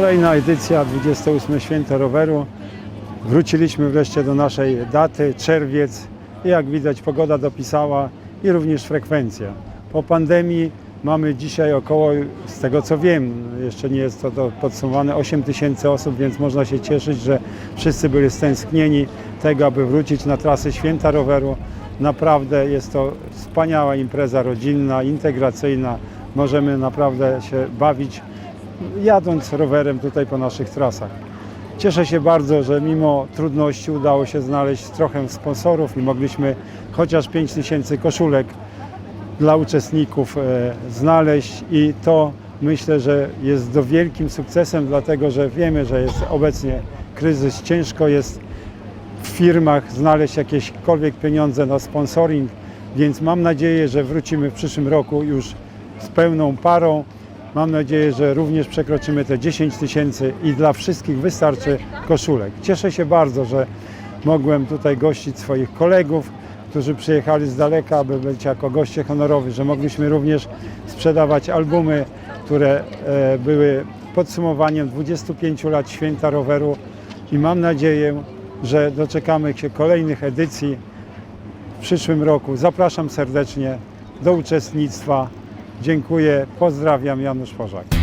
Kolejna edycja 28 Święto Roweru. Wróciliśmy wreszcie do naszej daty, czerwiec. I jak widać pogoda dopisała i również frekwencja. Po pandemii mamy dzisiaj około, z tego co wiem, jeszcze nie jest to do- podsumowane, 8 tysięcy osób, więc można się cieszyć, że wszyscy byli stęsknieni tego, aby wrócić na trasy Święta Roweru. Naprawdę jest to wspaniała impreza rodzinna, integracyjna. Możemy naprawdę się bawić jadąc rowerem tutaj po naszych trasach. Cieszę się bardzo, że mimo trudności udało się znaleźć trochę sponsorów i mogliśmy chociaż 5 tysięcy koszulek dla uczestników e, znaleźć i to myślę, że jest do wielkim sukcesem, dlatego że wiemy, że jest obecnie kryzys, ciężko jest w firmach znaleźć jakiekolwiek pieniądze na sponsoring, więc mam nadzieję, że wrócimy w przyszłym roku już z pełną parą. Mam nadzieję, że również przekroczymy te 10 tysięcy i dla wszystkich wystarczy koszulek. Cieszę się bardzo, że mogłem tutaj gościć swoich kolegów, którzy przyjechali z daleka, aby być jako goście honorowi, że mogliśmy również sprzedawać albumy, które e, były podsumowaniem 25 lat święta roweru i mam nadzieję, że doczekamy się kolejnych edycji w przyszłym roku. Zapraszam serdecznie do uczestnictwa. Dziękuję, pozdrawiam, Janusz Pożak.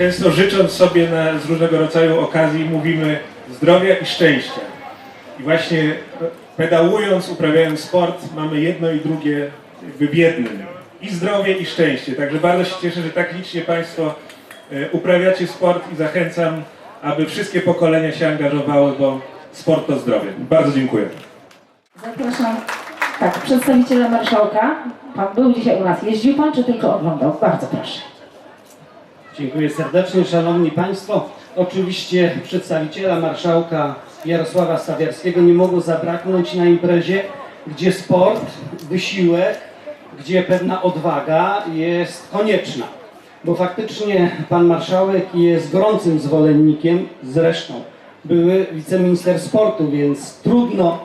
Często życząc sobie na, z różnego rodzaju okazji mówimy zdrowia i szczęścia. I właśnie e, pedałując, uprawiając sport, mamy jedno i drugie w jednym. I zdrowie, i szczęście. Także bardzo się cieszę, że tak licznie Państwo e, uprawiacie sport i zachęcam, aby wszystkie pokolenia się angażowały, bo sport to zdrowie. Bardzo dziękuję. Zapraszam, tak, przedstawiciela marszałka. Pan był dzisiaj u nas. Jeździł pan, czy tylko oglądał? Bardzo proszę. Dziękuję serdecznie, Szanowni Państwo. Oczywiście przedstawiciela marszałka Jarosława Stawiarskiego nie mogło zabraknąć na imprezie, gdzie sport, wysiłek, gdzie pewna odwaga jest konieczna. Bo faktycznie pan marszałek jest gorącym zwolennikiem, zresztą były wiceminister sportu, więc trudno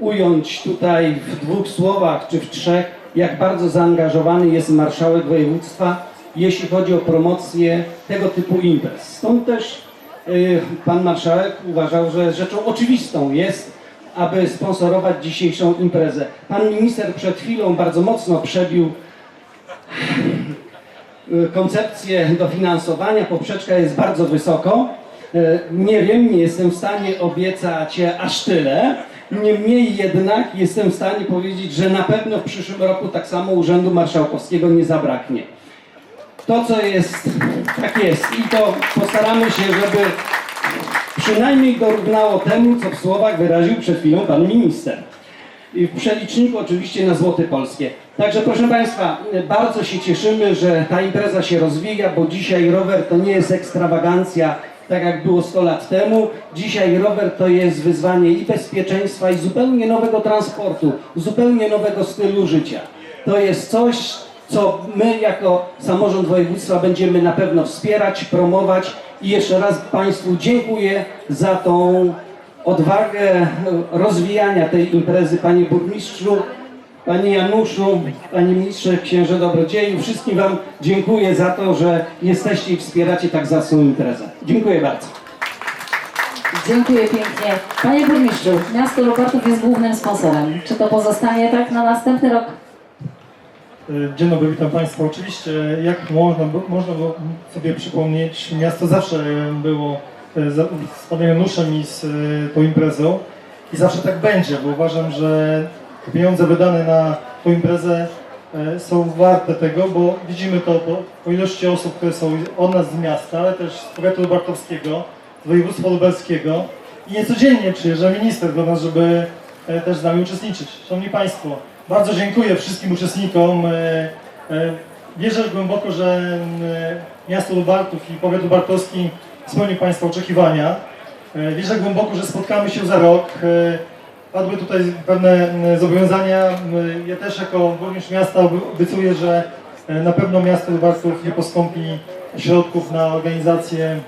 ująć tutaj w dwóch słowach czy w trzech, jak bardzo zaangażowany jest marszałek województwa, jeśli chodzi o promocję tego typu imprez. Stąd też y, pan marszałek uważał, że rzeczą oczywistą jest, aby sponsorować dzisiejszą imprezę. Pan minister przed chwilą bardzo mocno przebił y, koncepcję dofinansowania. Poprzeczka jest bardzo wysoko. Y, Nie wiem, nie jestem w stanie obiecać aż tyle. Niemniej jednak jestem w stanie powiedzieć, że na pewno w przyszłym roku tak samo Urzędu Marszałkowskiego nie zabraknie. To, co jest, tak jest. I to postaramy się, żeby przynajmniej dorównało temu, co w słowach wyraził przed chwilą pan minister. I w przeliczniku oczywiście na złoty polskie. Także proszę Państwa, bardzo się cieszymy, że ta impreza się rozwija, bo dzisiaj rower to nie jest ekstrawagancja, tak jak było 100 lat temu. Dzisiaj rower to jest wyzwanie i bezpieczeństwa, i zupełnie nowego transportu, zupełnie nowego stylu życia. To jest coś, co my jako samorząd województwa będziemy na pewno wspierać, promować i jeszcze raz Państwu dziękuję za tą odwagę e, rozwijania tej imprezy, Panie Burmistrzu, Panie Januszu, Panie Ministrze, Księże Dobrodzieju, wszystkim Wam dziękuję za to, że jesteście i wspieracie tak zacną imprezę. Dziękuję bardzo. Dziękuję pięknie. Panie burmistrzu, miasto Lubartów jest głównym sponsorem. Czy to pozostanie tak na następny rok? Dzień dobry, witam Państwa. Oczywiście, jak można, można sobie przypomnieć, miasto zawsze było za- z Panem Januszem i z e, tą imprezą i zawsze tak będzie, bo uważam, że pieniądze wydane na tą imprezę są warte tego, bo widzimy to po, po ilości osób, które są od nas z miasta, ale też z powiatu lubartowskiego, z województwa lubelskiego i niecodziennie przyjeżdża minister do nas, żeby też z nami uczestniczyć. Szanowni Państwo, bardzo dziękuję wszystkim uczestnikom. E, e, Wierzę głęboko, że e, miasto Lubartów i powiat lubartowski spełni Państwa oczekiwania. Wierzę głęboko, że spotkamy się za rok. Padły tutaj pewne zobowiązania. Ja też jako burmistrz miasta obiecuję, że na pewno miasto Lubartów nie postąpi środków na organizację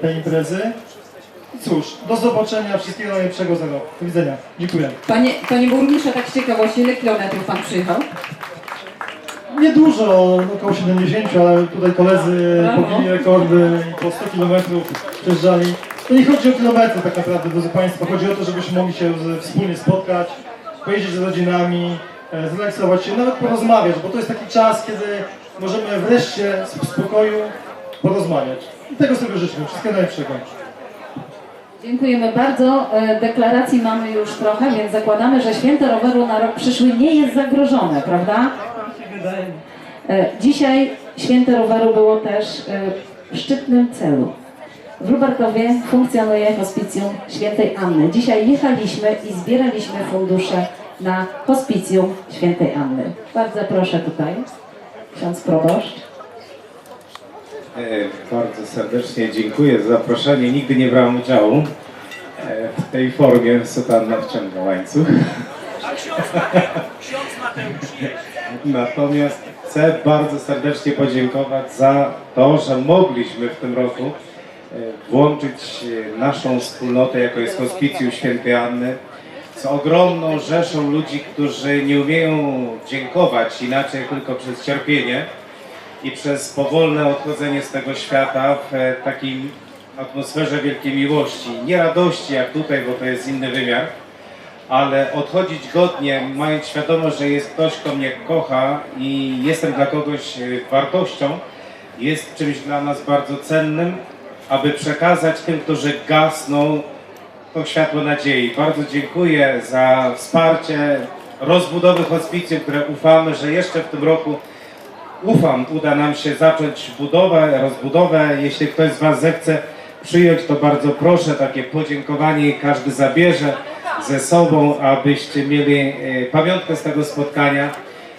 tej imprezy. Cóż, do zobaczenia, wszystkiego najlepszego za rok. Do widzenia. Dziękuję. Panie, panie burmistrzu, tak z ciekawości, ile kilometrów pan przyjechał? Niedużo, około 70, ale tutaj koledzy Brawo. pobili rekordy i po 100 km przejeżdżali. To nie chodzi o kilometry tak naprawdę, drodzy Państwo. Chodzi o to, żebyśmy mogli się wspólnie spotkać, pojeździć z rodzinami, e, zrelaksować się, nawet porozmawiać, bo to jest taki czas, kiedy możemy wreszcie w spokoju porozmawiać. I tego sobie życzę. Wszystkiego najlepszego. Dziękujemy bardzo. E, Deklaracji mamy już trochę, więc zakładamy, że święto roweru na rok przyszły nie jest zagrożone, prawda? E, Dzisiaj święto roweru było też e, w szczytnym celu. W Lubartowie funkcjonuje hospicjum świętej Anny. Dzisiaj jechaliśmy i zbieraliśmy fundusze na hospicjum świętej Anny. Bardzo proszę tutaj, ksiądz proboszcz. E, Bardzo serdecznie dziękuję za zaproszenie. Nigdy nie brałem udziału e, w tej formie. Sutanna wciąga łańcuch. Natomiast chcę bardzo serdecznie podziękować za to, że mogliśmy w tym roku e, włączyć naszą wspólnotę, jako jest Hospicjum Świętej Anny, z ogromną rzeszą ludzi, którzy nie umieją dziękować inaczej tylko przez cierpienie i przez powolne odchodzenie z tego świata w e, takiej atmosferze wielkiej miłości. Nie radości jak tutaj, bo to jest inny wymiar, ale odchodzić godnie, mając świadomość, że jest ktoś, kto mnie kocha i jestem dla kogoś e, wartością, jest czymś dla nas bardzo cennym, aby przekazać tym, którzy gasną, to światło nadziei. Bardzo dziękuję za wsparcie rozbudowy hospicjum, które ufamy, że jeszcze w tym roku ufam, uda nam się zacząć budowę, rozbudowę. Jeśli ktoś z Was zechce przyjąć, to bardzo proszę, takie podziękowanie każdy zabierze ze sobą, abyście mieli e, pamiątkę z tego spotkania.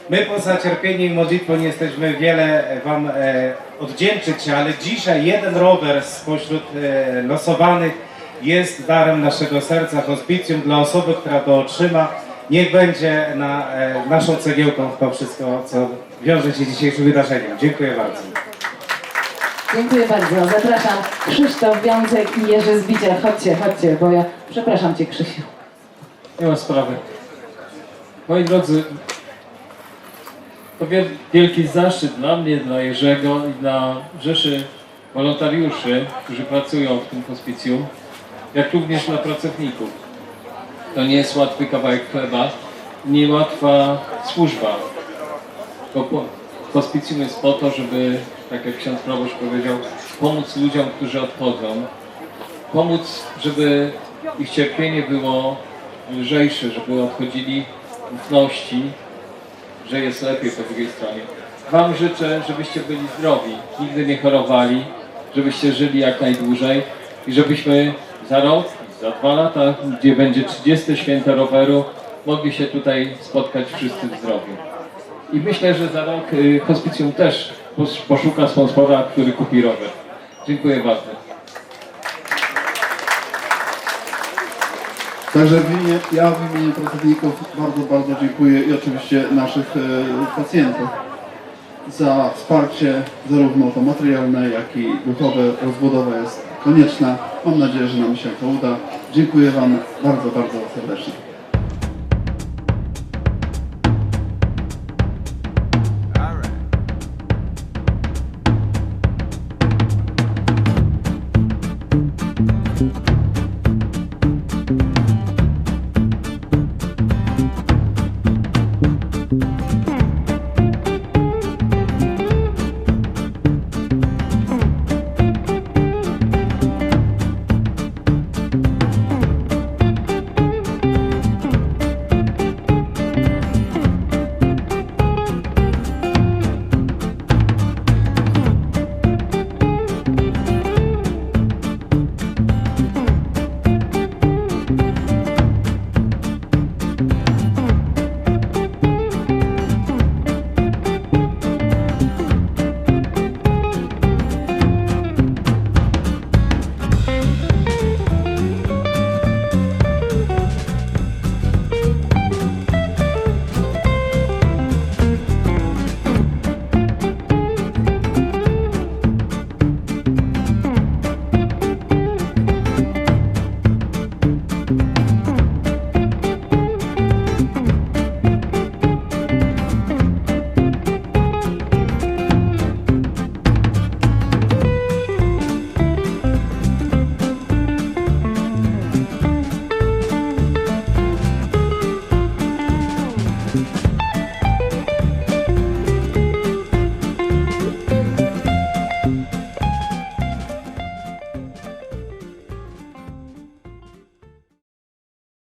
My poza cierpieniem i modlitwą nie jesteśmy wiele Wam e, oddzięczyć, ale dzisiaj jeden rower spośród e, losowanych jest darem naszego serca, hospicjum dla osoby, która to otrzyma. Niech będzie na, e, naszą cegiełką w to wszystko, co wiąże się z dzisiejszym wydarzeniem. Dziękuję bardzo. Dziękuję bardzo. Zapraszam Krzysztof Wiązek i Jerzy Zbiciel. Chodźcie, chodźcie, bo ja przepraszam Cię Krzysiu. Nie ma sprawy. Moi drodzy, to wiel- wielki zaszczyt dla mnie, dla Jerzego i dla Rzeszy wolontariuszy, którzy pracują w tym hospicjum, jak również dla pracowników. To nie jest łatwy kawałek chleba, niełatwa służba. Bo hospicjum jest po to, żeby, tak jak ksiądz proboszcz powiedział, pomóc ludziom, którzy odchodzą, pomóc, żeby ich cierpienie było lżejsze, żeby odchodzili ufności, że jest lepiej po drugiej stronie. Wam życzę, żebyście byli zdrowi, nigdy nie chorowali, żebyście żyli jak najdłużej i żebyśmy za rok, za dwa lata, gdzie będzie 30 święto roweru, mogli się tutaj spotkać wszyscy w zdrowiu. I myślę, że za rok y, hospicjum też pos- poszuka sponsora, który kupi rower. Dziękuję bardzo. Także w ja w imieniu pracowników bardzo, bardzo dziękuję i oczywiście naszych e, pacjentów za wsparcie zarówno to materialne, jak i duchowe. Rozbudowa jest konieczna. Mam nadzieję, że nam się to uda. Dziękuję Wam bardzo, bardzo serdecznie.